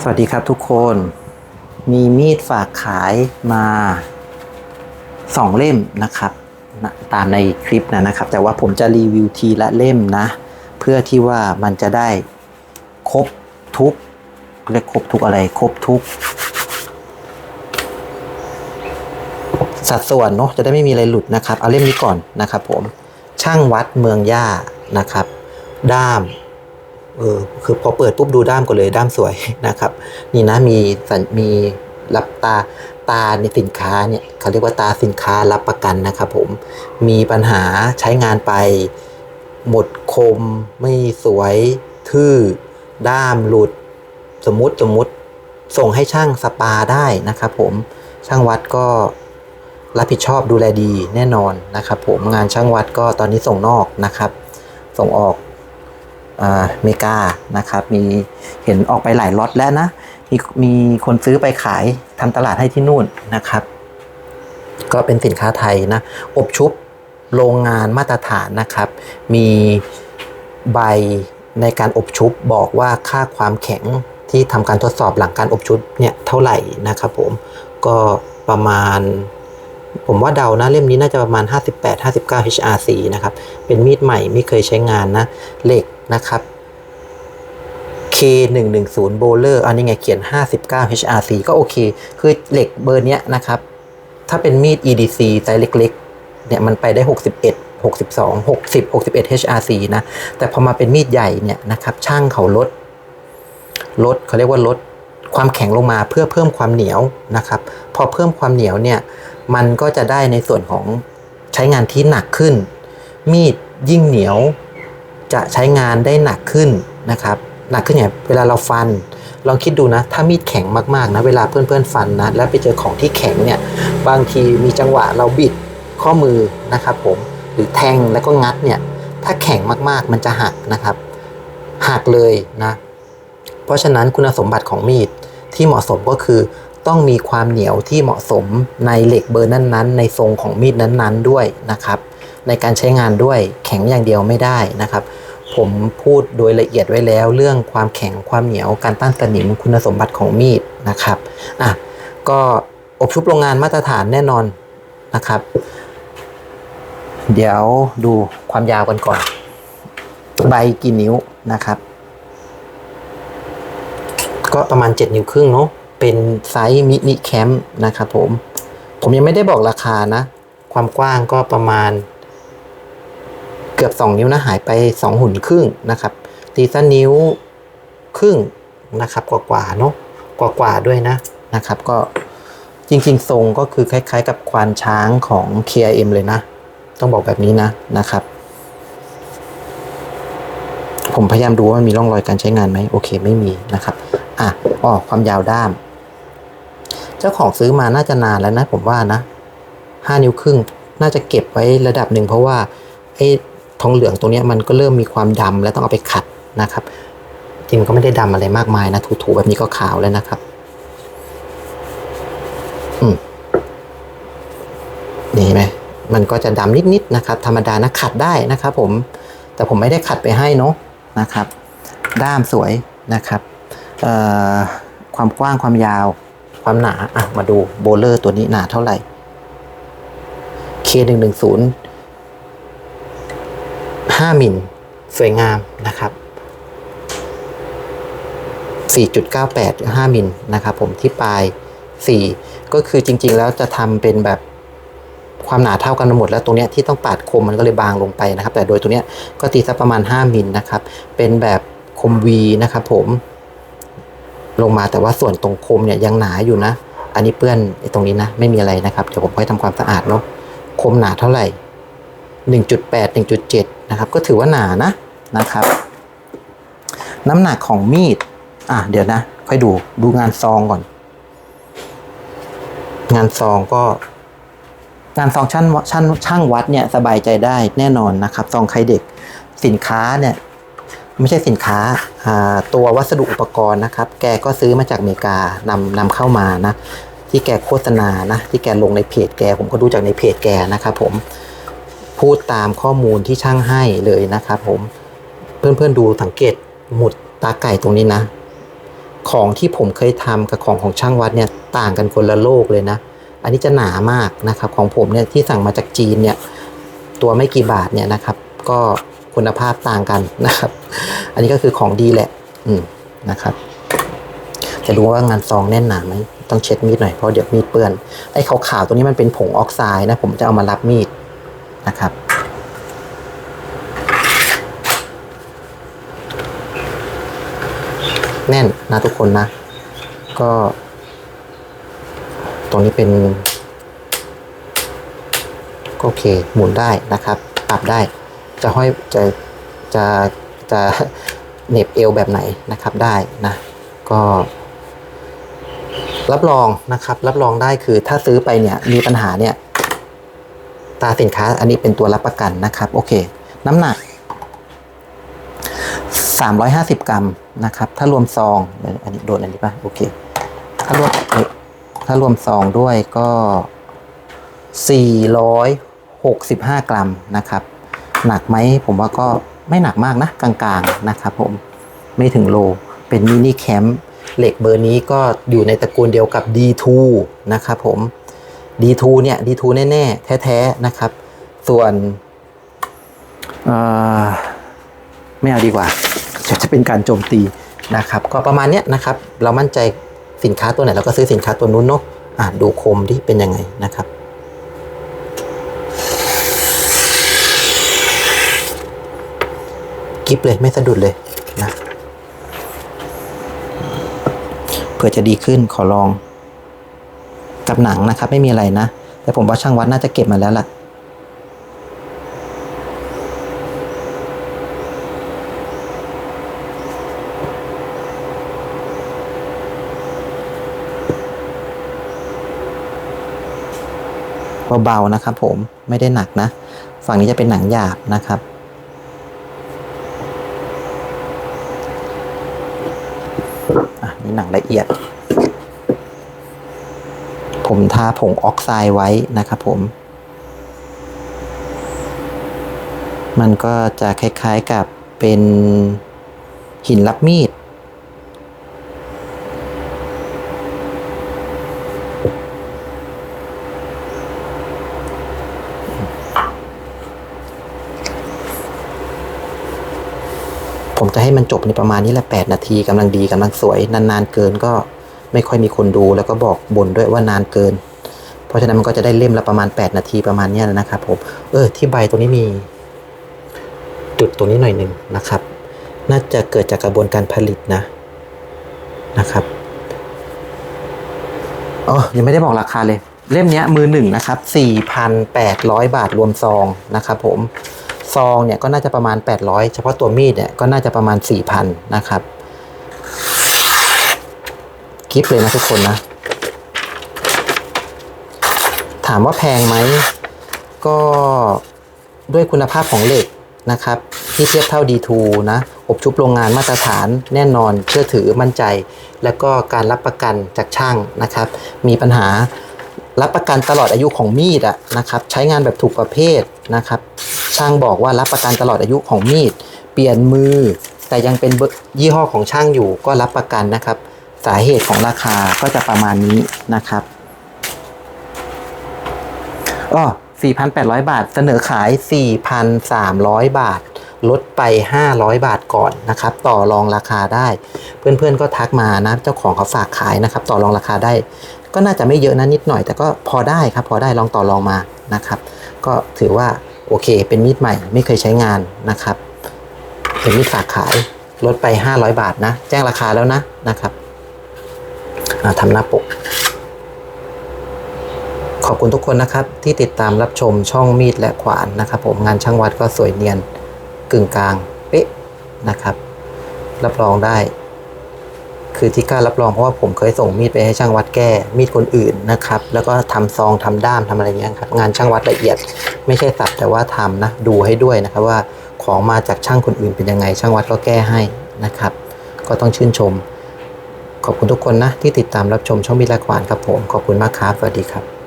สวัสดีครับทุกคน มีมีดฝากขายมาสองเล่มนะครับนะตามในคลิปนะนะครับ แต่ว่าผมจะรีวิวทีละเล่มนะ เพื่อที่ว่ามันจะได้ครบทุกเรียกครบทุกอะไรครบทุก สัดส่วนเนาะจะได้ไม่มีอะไรหลุดนะครับ เอาเล่มนี้ก่อนนะครับผมช่างวัดเมืองย่านะครับ ด้าม เออคือพอเปิดปุ๊บดูด้ามก็เลยด้ามสวยนะครับ นี่นะมีสัญมีรับตาตาในสินค้าเนี่ยเขาเรียกว่าตาสินค้ารับประกันนะครับผมมีปัญหาใช้งานไป หมดคมไม่สวยทื่อด้ามหลุด สมมติสมมติส่งให้ช่างสปาได้นะครับผมช่างวัดก็รับผิดชอบดูแลดีแน่นอนนะครับผมงานช่างวัดก็ตอนนี้ส่งนอกนะครับ ส่งออก เมกานะครับ มีเห็นออกไปหลายล็อตแล้วนะ มีมีคนซื้อไปขายทำตลาดให้ที่นู่นนะครับ ก็เป็นสินค้าไทยนะ อบชุบโรงงานมาตรฐานนะครับ มีใบในการอบชุบบอกว่าค่าความแข็งที่ทำการทดสอบหลังการอบชุบเนี่ยเท่าไหร่นะครับผมก็ประมาณ ผมว่าเดานะเล่มนี้น่าจะประมาณ 58-59 HRC นะครับ เป็นมีดใหม่ไม่เคยใช้งานนะเหล็ก นะครับ K110 Bowler อันนี้ไงเขียน 59 HRC ก็โอเค คือเหล็กเบอร์เนี้ยนะครับ ถ้าเป็นมีด EDC ไซส์เล็กๆ เนี่ยมันไปได้ 61 62 60 61 HRC นะ แต่พอมาเป็นมีดใหญ่เนี่ยนะครับ ช่างเขาลด ลดเขาเรียกว่าลดความแข็งลงมาเพื่อเพิ่มความเหนียวนะครับ พอเพิ่มความเหนียวเนี่ย มันก็จะได้ในส่วนของใช้งานที่หนักขึ้น มีดยิ่งเหนียว จะใช้งานได้หนักขึ้นนะครับหนักขึ้นอย่างเวลาเราฟันลองคิดดูนะถ้ามีดแข็งมากๆนะเวลาเพื่อนๆฟันนะแล้วไปเจอของที่แข็งเนี่ยบางทีมีจังหวะเราบิดข้อมือนะครับผมหรือแทงแล้วก็งัดเนี่ยถ้าแข็งมากๆมันจะหักนะครับหักเลยนะเพราะฉะนั้นคุณสมบัติของมีดที่เหมาะสมก็คือต้องมีความเหนียวที่เหมาะสมในเหล็กเบอร์นั้นๆ ในทรงของมีดนั้นๆด้วยนะครับในการใช้งานด้วยแข็งอย่างเดียวไม่ได้นะครับ ผมพูดโดยละเอียดไว้แล้ว เรื่องความแข็งความเหนียวการต้านสนิมคุณสมบัติของมีดนะครับอะก็อบชุบโรงงานมาตรฐานแน่นอนนะครับ เดี๋ยวดูความยาวกันก่อน ใบกี่นิ้วนะครับ ก็ประมาณ 7 นิ้วครึ่งเนาะเป็นไซส์มินิแคมป์นะครับผม ผมยังไม่ได้บอกราคานะ ความกว้างก็ประมาณ เกือบ 2 นิ้วนะหายไป 2 หุ่นครึ่งนะครับ ตีซะนิ้วครึ่งนะครับกว่าๆเนาะกว่าๆด้วยนะนะครับก็จริงๆ ทรงก็คือคล้าย ๆ กับควานช้างของ KIM เลยนะ ต้องบอกแบบนี้นะนะครับ ผมพยายามดูว่ามันมีร่องรอยการใช้งานไหมโอเคไม่มีนะครับอะอ๋อความยาวด้าม เจ้าของซื้อมาน่าจะนานแล้วนะ ผมว่านะห้านิ้วครึ่งน่าจะเก็บไว้ระดับหนึ่งเพราะว่าไอ้ ทองเหลืองตรงนี้มันก็เริ่มมีความดำแล้วต้องเอาไปขัดนะครับจริงมันก็ไม่ได้ดำอะไรมากมายนะถูๆแบบนี้ก็ขาวแล้วนะครับอืมนี่เห็นไหมมันก็จะดำนิดๆนะครับ ธรรมดานะขัดได้นะครับ ผม แต่ผมไม่ได้ขัดไปให้เนาะนะครับ ด้ามสวยนะครับเอ่อความกว้างความยาว ความหนาอะมาดูโบเลอร์ตัวนี้หนาเท่าไหร่ K110 5มิลสวยงามนะครับ 4.98 5มิลนะครับผมที่ปลาย 4 ก็คือจริง ๆ แล้วจะทำเป็นแบบความหนาเท่ากันหมดแล้วตรงเนี้ยที่ต้องปาดคมมันก็เลยบางลงไปนะครับ แต่โดยตัวเนี้ยก็ตีสักประมาณ 5มิลนะครับ เป็นแบบคม V นะครับผม ลงมาแต่ว่าส่วนตรงคมเนี่ยยังหนาอยู่นะ อันนี้เปื้อนตรงนี้นะ ไม่มีอะไรนะครับ เดี๋ยวผมค่อยทำความสะอาดเนาะคมหนาเท่าไหร่ 1.8 1.7 นะครับ ก็ถือว่าหนานะนะครับ น้ำหนักของมีด อะ เดี๋ยวนะ ค่อยดูดูงานซองก่อน งานซองก็ งานซองช่างช่างช่างวัดเนี่ยสบายใจได้แน่นอนนะครับ ซองใครเด็กสินค้าเนี่ย ไม่ใช่สินค้าอ่าตัววัสดุอุปกรณ์นะครับ แกก็ซื้อมาจากอเมริกานำนำเข้ามานะที่แกโฆษณานะที่แกลงในเพจแก ผมก็ดูจากในเพจแกนะครับผม พูดตามข้อมูลที่ช่างให้เลยนะครับผมเพื่อนๆดูสังเกตหมุดตาไก่ตรงนี้นะ ของที่ผมเคยทำกับของของช่างวัดเนี่ยต่างกันคนละโลกเลยนะ อันนี้จะหนามากนะครับของผมเนี่ยที่สั่งมาจากจีนเนี่ยตัวไม่กี่บาทเนี่ยนะครับ ก็คุณภาพต่างกันนะครับ อันนี้ก็คือของดีแหละอืมนะครับ จะรู้ว่างานซองแน่นหนาไหมต้องเช็ดมีดหน่อยเพราะเดี๋ยวมีดเปื้อนไอ้ขาวๆตัวนี้มันเป็นผงออกไซด์นะ ผมจะเอามารับมีด นะครับ แน่นนะทุกคนนะ ก็ตรงนี้เป็นก็โอเคหมุนได้นะครับปรับได้ จะห้อยจะจะจะเน็บเอวแบบไหนนะครับได้นะ ก็รับรองนะครับ รับรองได้คือถ้าซื้อไปเนี่ยมีปัญหาเนี่ย ตาสินค้าอันนี้เป็นตัวรับประกันนะครับโอเค น้ำหนัก 350 กรัมนะครับ ถ้ารวมซองอันนี้โดนอันนี้ป่ะโอเคถ้ารวมถ้ารวมซองด้วยก็ 465 กรัมนะครับ หนักไหมผมว่าก็ไม่หนักมากนะกลางๆนะครับผมไม่ถึงโลเป็นมินิแคมป์เหล็กเบอร์นี้ก็อยู่ในตระกูลเดียวกับ D2 นะครับผม D2 เนี่ย D2 แน่ๆ แท้ๆนะครับ ส่วนไม่เอาดีกว่าจะจะเป็นการโจมตีนะครับ ก็ประมาณเนี้ยนะครับ เรามั่นใจสินค้าตัวไหนเราก็ซื้อสินค้าตัวนู้นเนาะอะดูคมที่เป็นยังไงนะครับกิฟเลยไม่สะดุดเลยนะเผื่อจะดีขึ้นขอลอง กับหนังนะครับ ไม่มีอะไรนะ แต่ผมว่าช่างวัดน่าจะเก็บมาแล้วล่ะเบาๆนะครับผมไม่ได้หนักนะ ฝั่งนี้จะเป็นหนังหยาบนะครับอะนี่หนังละเอียด ผมทาผงออกไซด์ไว้นะครับผม มันก็จะคล้ายๆกับเป็นหินรับมีด ผมจะให้มันจบในประมาณนี้แหละ 8 นาทีกำลังดีกำลังสวย นาน ๆ เกินก็ ไม่ค่อยมีคนดูแล้วก็บอกบ่นด้วยว่านานเกิน เพราะฉะนั้นมันก็จะได้เล่มละประมาณ 8 นาทีประมาณนี้นะครับผมเออที่ใบตัวนี้มีจุดตรงนี้หน่อยหนึ่งนะครับ น่าจะเกิดจากกระบวนการผลิตนะนะครับอ๋อยังไม่ได้บอกราคาเลย เล่มนี้มือหนึ่งนะครับ4,800 บาทรวมซองนะครับผมซองเนี่ยก็น่าจะประมาณ 800 เฉพาะตัวมีดเนี่ยก็น่าจะประมาณ 4,000 นะครับ คลิปเลยนะทุกคนนะ ถามว่าแพงไหม ก็ด้วยคุณภาพของเหล็กนะครับ ที่เทียบเท่า D2 นะอบชุบโรงงานมาตรฐานแน่นอนเชื่อถือมั่นใจ แล้วก็การรับประกันจากช่างนะครับ มีปัญหารับประกันตลอดอายุของมีดอะนะครับ ใช้งานแบบถูกประเภทนะครับ ช่างบอกว่ารับประกันตลอดอายุของมีด เปลี่ยนมือ แต่ยังเป็นยี่ห้อของช่างอยู่ก็รับประกันนะครับาเหตุของราคาก็จะประมาณนี้นะครับอ้อ4,800 บาท เสนอขาย 4,300 บาท ลดไป 500 บาทก่อนนะครับ ต่อรองราคาได้ เพื่อนๆก็ทักมานะ เจ้าของเขาฝากขายนะครับ ต่อรองราคาได้ ก็น่าจะไม่เยอะนะนิดหน่อย แต่ก็พอได้ครับ พอได้ลองต่อรองมานะครับ ก็ถือว่าโอเค เป็นมีดใหม่ ไม่เคยใช้งานนะครับ เป็นมีดฝากขาย ลดไป 500 บาทนะ แจ้งราคาแล้วนะนะครับ ทำหน้าปก ขอบคุณทุกคนนะครับ ที่ติดตามรับชมช่องมีดและขวานนะครับผมงานช่างวัดก็สวยเนียนกึ่งกลางเป๊ะนะครับ รับรองได้ คือที่กล้ารับรองเพราะว่าผมเคยส่งมีดไปให้ช่างวัดแก้ มีดคนอื่นนะครับ แล้วก็ทำซองทำด้ามทำอะไรเงี้ยครับงานช่างวัดละเอียด ไม่ใช่สับแต่ว่าทำนะดูให้ด้วยนะครับว่าของมาจากช่างคนอื่นเป็นยังไง ช่างวัดก็แก้ให้นะครับ ก็ต้องชื่นชม ขอบคุณทุกคนนะที่ติดตามรับชมช่องมีดและควานครับผม ขอบคุณมากครับ สวัสดีครับ